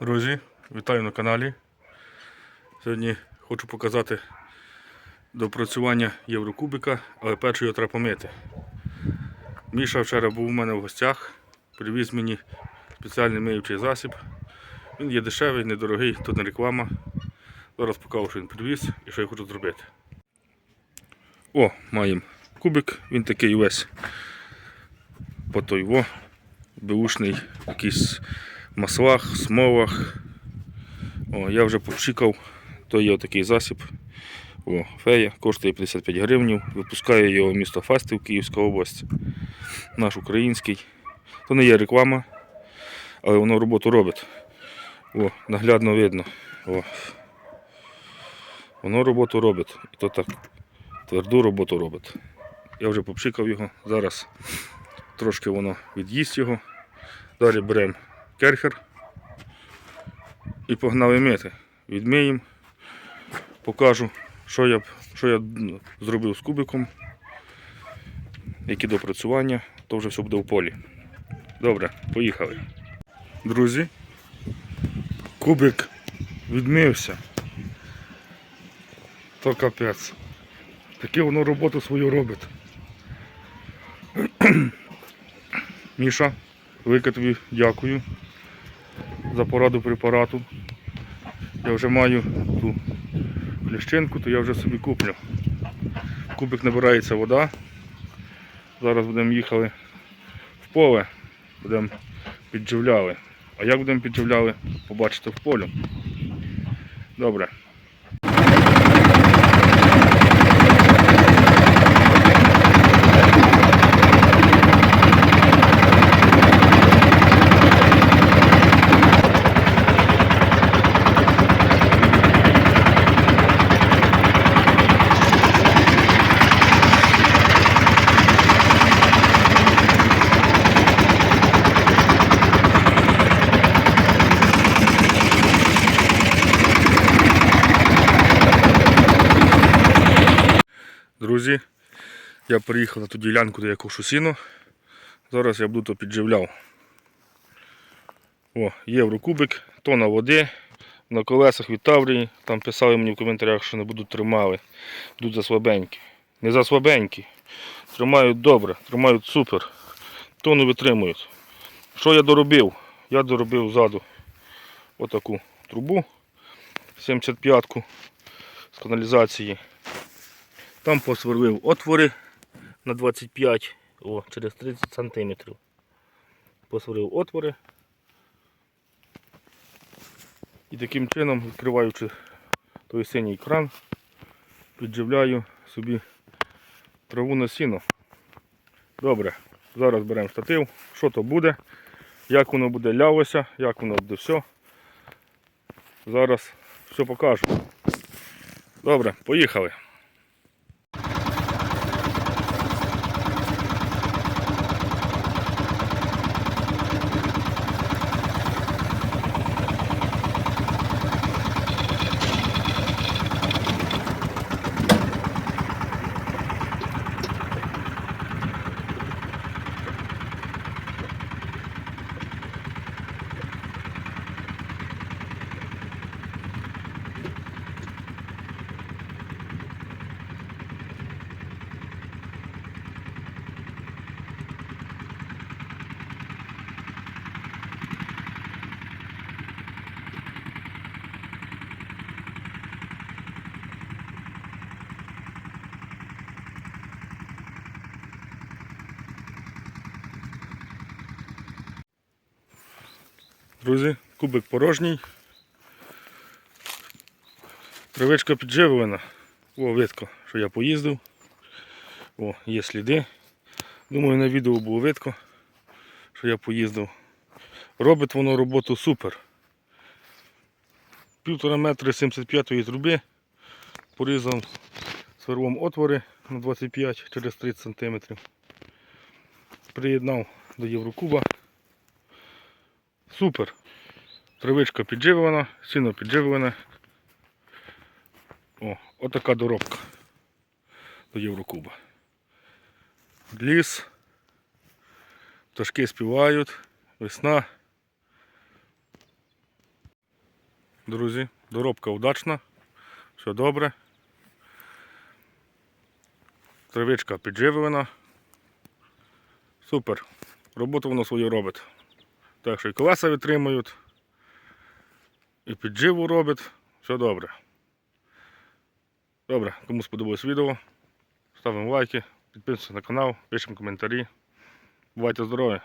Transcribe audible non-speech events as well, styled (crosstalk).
Друзі, вітаю на каналі. Сьогодні хочу показати допрацювання Єврокубика, але перше його треба помити. Міша вчора був у мене в гостях, привіз мені спеціальний миючий засіб. Він є дешевий, недорогий, тут не реклама. Зараз покажу, що він привіз і що я хочу зробити. О, маємо кубик, він такий весь по той во, беушний, якийсь маслах, смолах. О, я вже попшикав, то є такий засіб. О, фея, коштує 55 гривень. Випускає його місто Фастів, Київська область. Наш український. То не є реклама, але воно роботу робить. О, наглядно видно. О. Воно роботу робить. І то так тверду роботу робить. Я вже попшикав його. Зараз трошки воно від'їсть його. Далі беремо керхер і погнали мити. Відмиємо, покажу, що я, що я ну, зробив з кубиком, які допрацювання, то вже все буде в полі. Добре, поїхали. Друзі, кубик відмився. То капець. Таке воно роботу свою робить. (clears throat) Міша, велике тобі дякую за пораду препарату. Я вже маю ту кліщинку, то я вже собі куплю. Кубик набирається вода. Зараз будемо їхали в поле, будемо підживляли. А як будемо підживляли, побачите в полі. Добре. Друзі, я приїхав на ту ділянку, де я кошу сіно. Зараз я буду то підживляв. О, єврокубик, тона води. На колесах від Таврії. Там писали мені в коментарях, що не будуть тримали. Будуть заслабенькі. Не заслабенькі. Тримають добре, тримають супер. Тону витримують. Що я доробив? Я доробив ззаду отаку трубу 75-ку з каналізації. Там посверлив отвори на 25, о, через 30 см. Посверлив отвори. І таким чином, відкриваючи той синій кран, підживляю собі траву на сіно. Добре, зараз беремо штатив, що то буде, як воно буде лявося, як воно буде все. Зараз все покажу. Добре, поїхали. Друзі, кубик порожній. Травичка підживлена. О, видко, що я поїздив. О, є сліди. Думаю, на відео було видко, що я поїздив. Робить воно роботу супер. Півтора метри 75-ї труби. Порізав сверлом отвори на 25 через 30 см. Приєднав до Єврокуба. Супер. Травичка підживлена, сіно підживлене. О, отака доробка до Єврокуба. Ліс. Пташки співають, весна. друзі. Доробка удачна. Все добре. Травичка підживлена. Супер. Роботу воно свою робить. Так що і колеса витримують, і підживу робить. Все добре. Добре, кому сподобалось відео, ставимо лайки, підписуємося на канал, пишемо коментарі. Бувайте здорові!